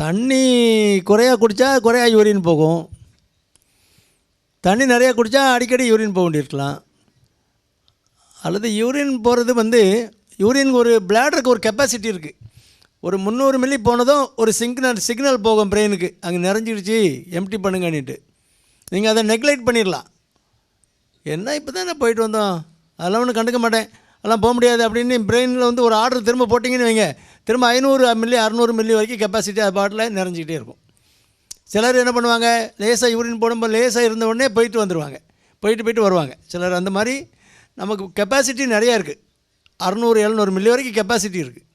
தண்ணி குறையா குடித்தா குறையா யூரின் போகும். தண்ணி நிறையா குடித்தா அடிக்கடி யூரின் போக வேண்டியிருக்கலாம். அல்லது யூரின் போகிறது வந்து யூரின் ஒரு பிளாடருக்கு ஒரு கெப்பாசிட்டி இருக்குது ஒரு முந்நூறு மில்லி போனதும் ஒரு சிக்னல் சிக்னல் போகும் பிரெயினுக்கு அங்கே நிறைஞ்சிடுச்சு எம்டி பண்ணுங்கன்னுட்டு. நீங்கள் அதை நெக்லெக்ட் பண்ணிடலாம். என்ன இப்போ தானே போயிட்டு வந்தோம்? அதெல்லாம் ஒன்றும் கண்டுக்க மாட்டேன். அதெல்லாம் போக முடியாது அப்படின்னு பிரெயினில் வந்து ஒரு ஆர்டர் திரும்ப போட்டிங்கன்னு வைங்க. திரும்ப ஐநூறு மில்லி அறநூறு மில்லி வரைக்கும் கெப்பாசிட்டி அது பாட்டில் நிறைஞ்சிக்கிட்டே இருக்கும் சிலர் என்ன பண்ணுவாங்க லேசாக யூரின் போடும்போது லேசாக இருந்த உடனே போயிட்டு வந்துடுவாங்க போயிட்டு போயிட்டு வருவாங்க. சிலர் அந்த மாதிரி நமக்கு கெப்பாசிட்டி நிறையா இருக்குது அறநூறு எழுநூறு மில்லி வரைக்கும் கெப்பாசிட்டி இருக்குது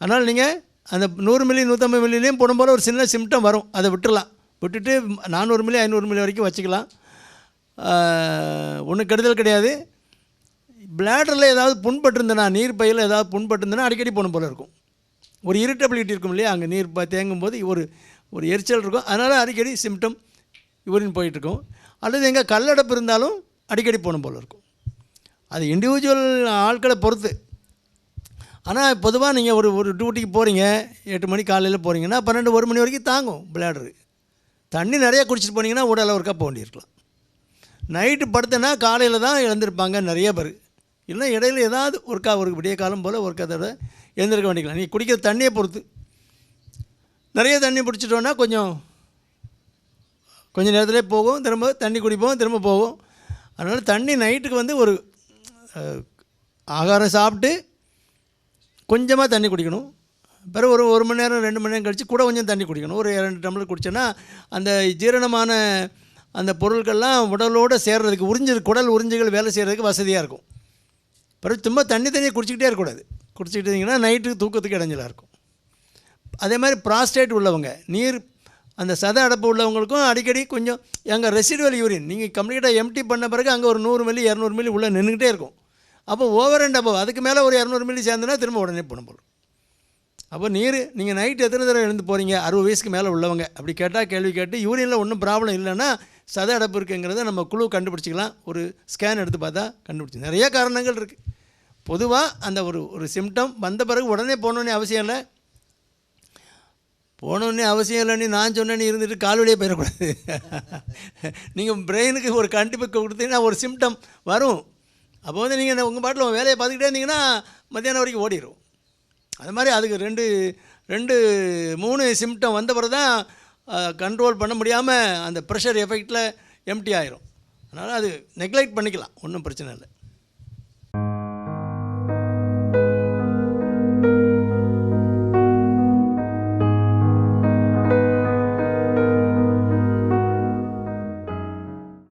அதனால் நீங்கள் அந்த நூறு மில்லி நூற்றம்பது மில்லிலையும் போடும்போது ஒரு சின்ன சிம்டம் வரும். அதை விட்டுடலாம் விட்டுட்டு நானூறு மில்லி ஐநூறு மில்லி வரைக்கும் வச்சுக்கலாம். ஒன்றும் கெடுதல் கிடையாது. பிளாடரில் ஏதாவது புண்பட்டிருந்தனா நீர் பையில் ஏதாவது புண்பட்டிருந்தனா அடிக்கடி போன போல் இருக்கும். ஒரு இரிட்டபிலிட்டி இருக்கும் இல்லையா? அங்கே நீர் தேங்கும் போது ஒரு ஒரு எரிச்சல் இருக்கும். அதனால் அடிக்கடி சிம்டம் யூரின் போயிட்டுருக்கும். அல்லது எங்கே கல்லடைப்பு இருந்தாலும் அடிக்கடி போகணும் போல் இருக்கும். அது இண்டிவிஜுவல் ஆட்களை பொறுத்து. ஆனால் பொதுவாக நீங்கள் ஒரு ஒரு டியூட்டிக்கு போகிறீங்க எட்டு மணி காலையில் போகிறீங்கன்னா பன்னெண்டு ஒரு மணி வரைக்கும் தாங்கும் பிளாடரு தண்ணி நிறையா குடிச்சிட்டு போனீங்கன்னா உடல் ஒரு கப் வேண்டியிருக்கலாம். நைட்டு படுத்தனா காலையில் தான் எழுந்திருப்பாங்க நிறைய பேர். இல்லை இடையில ஏதாவது ஒருக்கா ஒரு விடிய காலம் போல் ஒரு கதோட எழுந்திருக்க வேண்டிக்கலாம் நீங்கள் குடிக்கிற தண்ணியை பொறுத்து. நிறைய தண்ணி பிடிச்சிட்டோன்னா கொஞ்சம் கொஞ்சம் நேரத்திலே போகும். திரும்ப தண்ணி குடிப்போம் திரும்ப போகும். அதனால் தண்ணி நைட்டுக்கு வந்து ஒரு ஆகாரம் சாப்பிட்டு கொஞ்சமாக தண்ணி குடிக்கணும். பிறகு ஒரு ஒரு மணி நேரம் ரெண்டு மணி நேரம் கழித்து கூட கொஞ்சம் தண்ணி குடிக்கணும். ஒரு இரண்டு டம்ளர் குடிச்சோன்னா அந்த ஜீரணமான அந்த பொருட்கள்லாம் உடலோடு சேர்றதுக்கு உறிஞ்சு குடல் உறிஞ்சுகள் வேலை செய்கிறதுக்கு வசதியாக இருக்கும். பிறகு சும்மா தண்ணி தண்ணியை குடிச்சிக்கிட்டே இருக்கக்கூடாது. குடிச்சிக்கிட்டு இருந்தீங்கன்னா நைட்டு தூக்கத்துக்கு இடைஞ்சலாக இருக்கும். அதே மாதிரி ப்ராஸ்டேட் உள்ளவங்க நீர் அந்த சத அடப்பு உள்ளவங்களுக்கும் அடிக்கடி கொஞ்சம் எங்கள் ரெசிடுவல் யூரின் நீங்கள் கம்ப்ளீட்டாக எம்டி பண்ண பிறகு அங்கே ஒரு நூறு மில்லி இரநூறு மில்லி உள்ளே நின்றுக்கிட்டே இருக்கும். அப்போ ஓவர் அண்ட் அபவ் அதுக்கு மேலே ஒரு இரநூறு மில்லி சேர்ந்துனா திரும்ப உடனே போன போடும் அப்போ நீர் நீங்கள் நைட்டு எத்தனை தடவை எழுந்து போகிறீங்க அறுபது வயசுக்கு மேலே உள்ளவங்க. அப்படி கேட்டால் கேள்வி கேட்டு யூரியனில் ஒன்றும் ப்ராப்ளம் இல்லைன்னா சத அடப்பு இருக்குங்கிறத நம்ம குழு கண்டுபிடிச்சிக்கலாம். ஒரு ஸ்கேன் எடுத்து பார்த்தா கண்டுபிடிச்சி. நிறைய காரணங்கள் இருக்குது பொதுவாக அந்த ஒரு ஒரு சிம்டம் வந்த பிறகு உடனே போகணுன்னு அவசியம் இல்லை. போனோடனே அவசியம் இல்லைன்னு நான் சொன்னேன்னு இருந்துட்டு கால் வழியே போயிடக்கூடாது. நீங்கள் பிரெயினுக்கு ஒரு கண்டிப்பாக கொடுத்தீங்கன்னா ஒரு சிம்டம் வரும். அப்போ வந்து நீங்கள் உங்கள் பாட்டில் வேலையை பார்த்துக்கிட்டே இருந்தீங்கன்னா மத்தியானம் வரைக்கும் ஓடிடும் அது மாதிரி அதுக்கு ரெண்டு ரெண்டு மூணு சிம்டம் வந்த பிறகு தான் கண்ட்ரோல் பண்ண முடியாமல் அந்த ப்ரெஷர் எஃபெக்டில் எம்டி ஆயிரும். அதனால் அது நெக்லெக்ட் பண்ணிக்கலாம். ஒன்றும் பிரச்சனை இல்லை.